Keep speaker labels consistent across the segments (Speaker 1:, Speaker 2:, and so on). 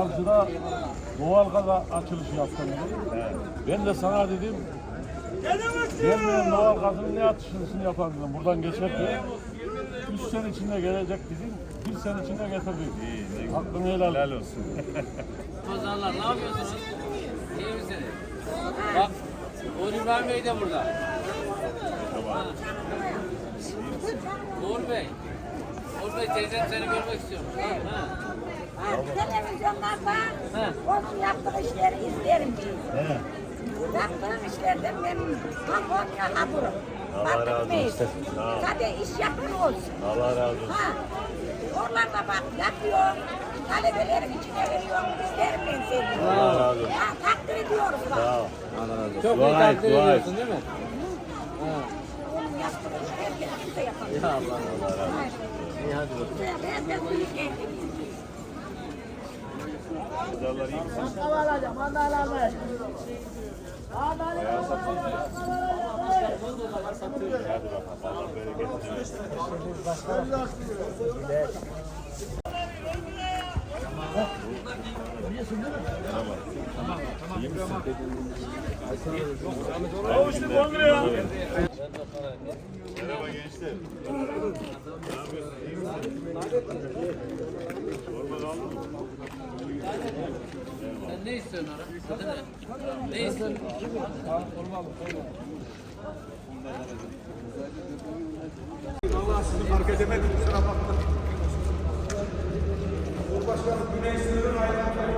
Speaker 1: Karşıda doğal gaz açılışı yaptım. Ben de sana dedim Gelmeyen doğal gazın ne atışını yapalım dedim. Buradan geçerken 3 sene içinde gelecek dedim. Bir sene içinde getirdik. Hakkını helal.
Speaker 2: Helal olsun.
Speaker 3: Pazarlar ne yapıyorsunuz? İyi misiniz? Bak, Uğur İbrahim Bey de burada. Ha. Uğur Bey. Uğur Bey teyzem seni görmek istiyorum. Ha.
Speaker 4: Ha, televizyonlarda
Speaker 3: He.
Speaker 4: onun yaptığı işleri izlerim biz. Yaptığım işlerden benim Japonya hamurum.
Speaker 2: Allah razı olsun.
Speaker 4: Hadi iş yapın olsun.
Speaker 2: Allah razı olsun.
Speaker 4: Ha. Oralarda bak yapıyor. Talebelerin içine veriyorum. İsterim ben seni.
Speaker 2: Allah razı olsun.
Speaker 4: Ha, takdir ediyoruz bak.
Speaker 2: Sağ ol.
Speaker 3: Çok iyi
Speaker 2: Dua et,
Speaker 3: takdir
Speaker 2: dua et.
Speaker 3: ediyorsun değil mi? Ha.
Speaker 4: Onun yaptığı işleri kimse yapamaz.
Speaker 3: Ya Allah Allah.
Speaker 4: Ha.
Speaker 3: İyi hadi bakalım.
Speaker 4: Ben de bu işe
Speaker 2: Pazarlar iyi misin? Hadi bakalım. Allah bereket versin. İyi misin? Merhaba gençler. Ne yapıyorsun? İyi misin? Normal aldın mı?
Speaker 3: Sen ne istiyorsun ara? Ne istiyorsun?
Speaker 5: Allah sizi fark edemedim kusura bakmayın. Cumhurbaşkanı Güney Sınır'ın ayrılmayı.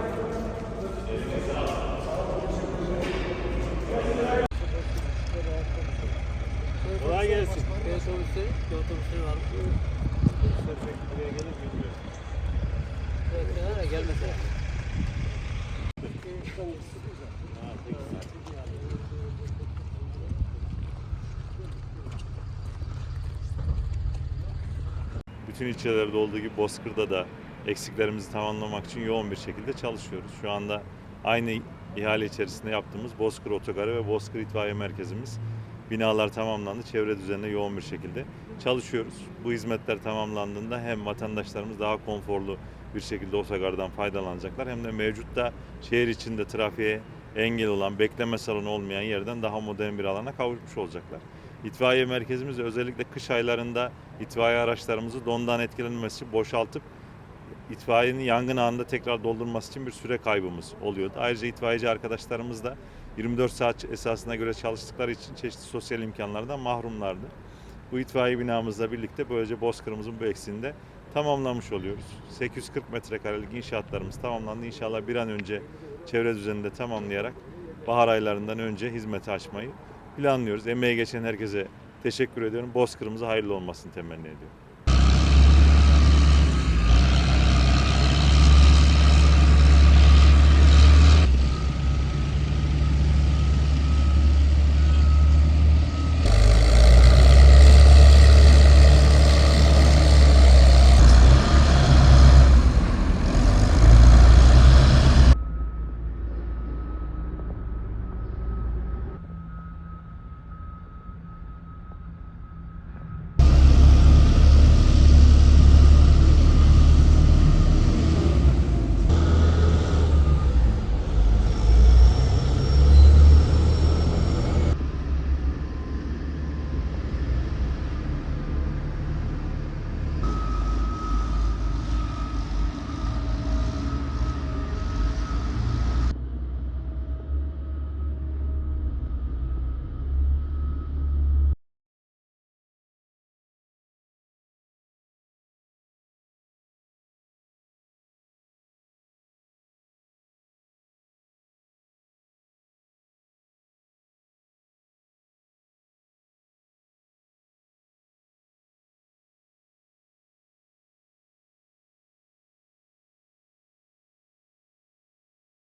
Speaker 2: Kolay gelsin.
Speaker 3: Köy otobüsleri, otobüsleri var. Evet, gelmese.
Speaker 2: Bütün ilçelerde olduğu gibi Bozkır'da da eksiklerimizi tamamlamak için yoğun bir şekilde çalışıyoruz. Şu anda aynı ihale içerisinde yaptığımız Bozkır Otogarı ve Bozkır İtfaiye Merkezimiz binalar tamamlandı. Çevre düzenine yoğun bir şekilde çalışıyoruz. Bu hizmetler tamamlandığında hem vatandaşlarımız daha konforlu bir şekilde otogardan faydalanacaklar hem de mevcutta şehir içinde trafiğe engel olan, bekleme salonu olmayan yerden daha modern bir alana kavuşmuş olacaklar. İtfaiye merkezimiz özellikle kış aylarında itfaiye araçlarımızı dondan etkilenmesi boşaltıp itfaiyenin yangın anında tekrar doldurması için bir süre kaybımız oluyordu. Ayrıca itfaiyeci arkadaşlarımız da 24 saat esasına göre çalıştıkları için çeşitli sosyal imkanlardan mahrumlardı. Bu itfaiye binamızla birlikte böylece Bozkır'ımızın bu eksiğini de tamamlamış oluyoruz. 840 metrekarelik inşaatlarımız tamamlandı. İnşallah bir an önce çevre düzeninde tamamlayarak bahar aylarından önce hizmete açmayı planlıyoruz. Emeği geçen herkese teşekkür ediyorum. Bozkır'ımıza hayırlı olmasını temenni ediyorum.